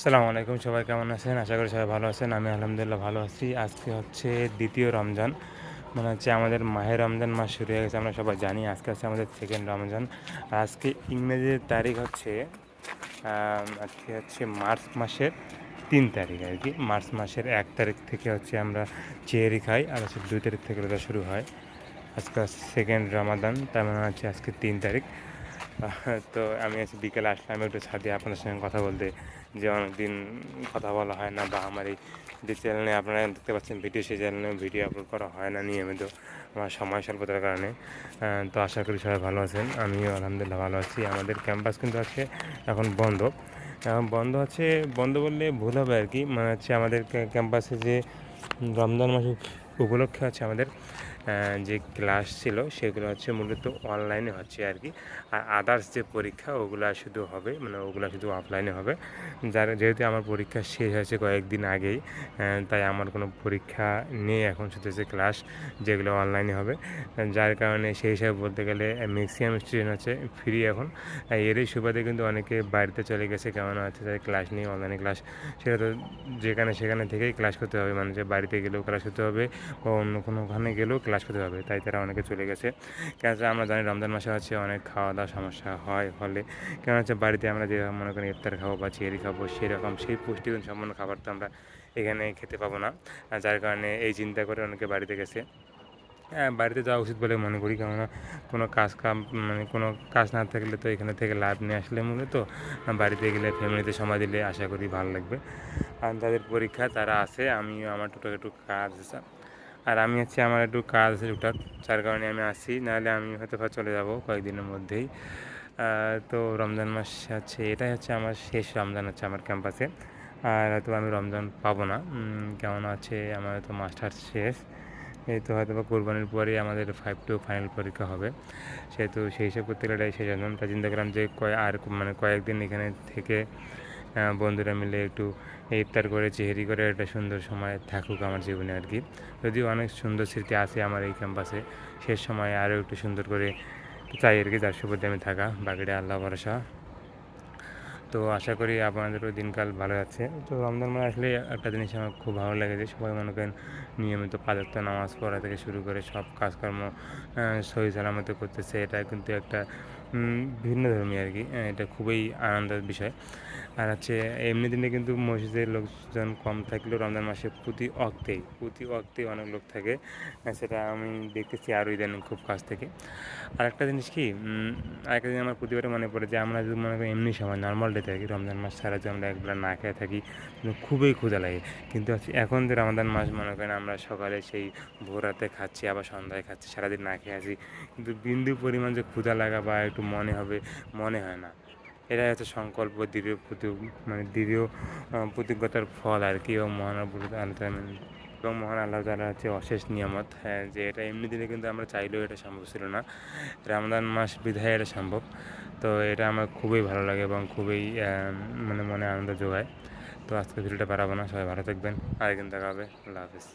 আসসালামু আলাইকুম, সবাই কেমন আছেন? আশা করি সবাই ভালো আছেন। আমি আলহামদুলিল্লাহ ভালো আছি। আজকে হচ্ছে দ্বিতীয় রমজান। মানে হচ্ছে আমাদের মাহের রমজান মাস শুরু হয়ে গেছে, আমরা সবাই জানি। আজকে হচ্ছে আমাদের সেকেন্ড রমজান। আজকে ইংরেজির তারিখ হচ্ছে আজকে হচ্ছে মার্চ মাসের তিন তারিখ আর কি। মার্চ মাসের এক তারিখ থেকে হচ্ছে আমরা চেয়ারি খাই, আর হচ্ছে দুই তারিখ থেকে রোজা শুরু হয়। আজকে সেকেন্ড রমাদান, তার মানে হচ্ছে আজকে তিন তারিখ। তো আমি আজকে বিকেলে আসলাম একটু ছাদে আপনাদের সঙ্গে কথা বলতে। যে অনেকদিন কথা বলা হয় না বা আমার এই যে চ্যানেলে আপনারা দেখতে পাচ্ছেন ভিডিও সেই চ্যানেলে ভিডিও আপলোড করা হয় না নিয়মিত। আমার সময় স্বল্পতার কারণে। তো আশা করি সবাই ভালো আছেন। আমিও আলহামদুলিল্লাহ ভালো আছি। আমাদের ক্যাম্পাস কিন্তু আছে এখন বন্ধ। এখন বন্ধ আছে বন্ধ বললে ভুল হবে আর কি। মানে হচ্ছে আমাদের ক্যাম্পাসে যে রমজান মাস উপলক্ষে আছে আমাদের যে ক্লাস ছিল, সেগুলো হচ্ছে মূলত অনলাইনে হচ্ছে আর কি। আর আদার্স যে পরীক্ষা, ওগুলো শুধু হবে মানে ওগুলো শুধু অফলাইনে হবে। যার, যেহেতু আমার পরীক্ষা শেষ হয়েছে কয়েকদিন আগেই তাই আমার কোনো পরীক্ষা নেই এখন শুধু যে ক্লাস যেগুলো অনলাইনে হবে। যার কারণে সেই হিসাবে বলতে গেলে ম্যাক্সিমাম স্টুডেন্ট হচ্ছে ফ্রি এখন। এরই সুবাদে কিন্তু অনেকে বাড়িতে চলে গেছে কেমন হচ্ছে তাদের ক্লাস নেই অনলাইনে ক্লাস সেটা তো যেখানে সেখানে থেকেই ক্লাস করতে হবে। মানে যে বাড়িতে গেলেও ক্লাস করতে হবে, বা অন্য কোনোখানে গেলেও ক্লাস করতে হবে, তাই তারা অনেকে চলে গেছে। কেন আমরা জানি রমজান মাসে হচ্ছে অনেক খাওয়া দাওয়ার সমস্যা হয় ফলে। কেন হচ্ছে বাড়িতে আমরা যেরকম মনে করি ইফতার খাব বা চেরি খাব সেরকম সেই পুষ্টিগুণ সম্পন্ন খাবার তো আমরা এখানে খেতে পাবো না। যার কারণে এই চিন্তা করে অনেকে বাড়িতে গেছে। হ্যাঁ বাড়িতে যাওয়া উচিত বলে মনে করি, কেননা কোনো কাজ কাম মানে কোনো কাজ না থাকলে তো এখানে থেকে লাভ নিয়ে আসলে মূলত। বাড়িতে গেলে ফ্যামিলিতে সময় দিলে আশা করি ভালো লাগবে। আর যাদের পরীক্ষা তারা আছে, আমিও আমার টুকটাক একটু কাজ আর আমি হচ্ছে আমার একটু কাজ আছে টুকটাক, যার কারণে আমি আসি, নাহলে আমি হয়তো চলে যাব কয়েকদিনের মধ্যেই। তো রমজান মাস হচ্ছে এটাই হচ্ছে আমার শেষ রমজান হচ্ছে আমার ক্যাম্পাসে। আর হয়তো আমি রমজান পাবো না। কেমন আছে, আমার হয়তো মাস্টার শেষ। এই তো হয়তো বা কোরবানির পরেই আমাদের ফাইভ টু ফাইনাল পরীক্ষা হবে। সেহেতু সেই হিসাব করতে গেলে এটাই শেষ একদম চিন্তা করলাম যে কয়, আর মানে কয়েকদিন এখানে থেকে বন্ধুরা মিলে একটু ইফতার করে, চেহারি করে একটা সুন্দর সময় থাকুক আমার জীবনে আর কি। যদিও অনেক সুন্দর স্মৃতি আছে আমার এই ক্যাম্পাসে শেষ সময় আরও একটু সুন্দর করে চাই আর কি, যার সুবাদে আমি থাকা। বাকিটা আল্লাহ ভরসা। তো আশা করি আপনাদেরও দিনকাল ভালো যাচ্ছে। তো রমজান মাস আসলে একটা জিনিস আমার খুব ভালো লাগে যে, সবাই মনে করেন নিয়মিত পাঁচক্ত নামাজ পড়া থেকে শুরু করে সব কাজকর্ম সহি সালামতে করতেছে। এটা কিন্তু একটা ভিন্ন ধর্মী আর কি। এটা খুবই আনন্দের বিষয়। আর হচ্ছে এমনি দিনে কিন্তু মসজিদের লোকজন কম থাকলেও রমজান মাসে প্রতি অক্তেই প্রতি অক্তেই অনেক লোক থাকে। সেটা আমি দেখতেছি আরও ইদানিং খুব কাছ থেকে। আর একটা জিনিস কি? আরেকটা জিনিস আমার প্রতিবারে মনে পড়ে যে, আমরা যদি মনে করি এমনি সময় নর্মাল ডেতে থাকি, রমজান মাস ছাড়া যে আমরা একবেলা না খেয়ে থাকি খুবই ক্ষুধা লাগে। কিন্তু হচ্ছে এখন যে রমাদান মাস মনে করেন আমরা সকালে সেই ভোর রাতে খাচ্ছি, আবার সন্ধ্যায় খাচ্ছি, সারাদিন না খেয়ে আছি, কিন্তু বিন্দু পরিমাণ যে ক্ষুধা লাগা বা একটু মনে হবে, মনে হয় না। এটাই হচ্ছে সংকল্প, দৃঢ় প্রতি মানে দৃঢ় প্রতিজ্ঞতার ফল আর কি, এবং মহান আল্লাহ এবং মহান আল্লাহ তালা হচ্ছে অশেষ নিয়ামত। হ্যাঁ যে এটা এমনি দিনে কিন্তু আমরা চাইলেও এটা সম্ভব ছিল না। রমজান মাস বিধায় এটা সম্ভব। তো এটা আমার খুবই ভালো লাগে এবং খুবই মানে মনে আনন্দ যোগায়। তো আজকে ভিডিওটা বাড়াবো না, সবাই ভালো থাকবেন। আরেকদিন দেখা হবে। আল্লাহ হাফিজ।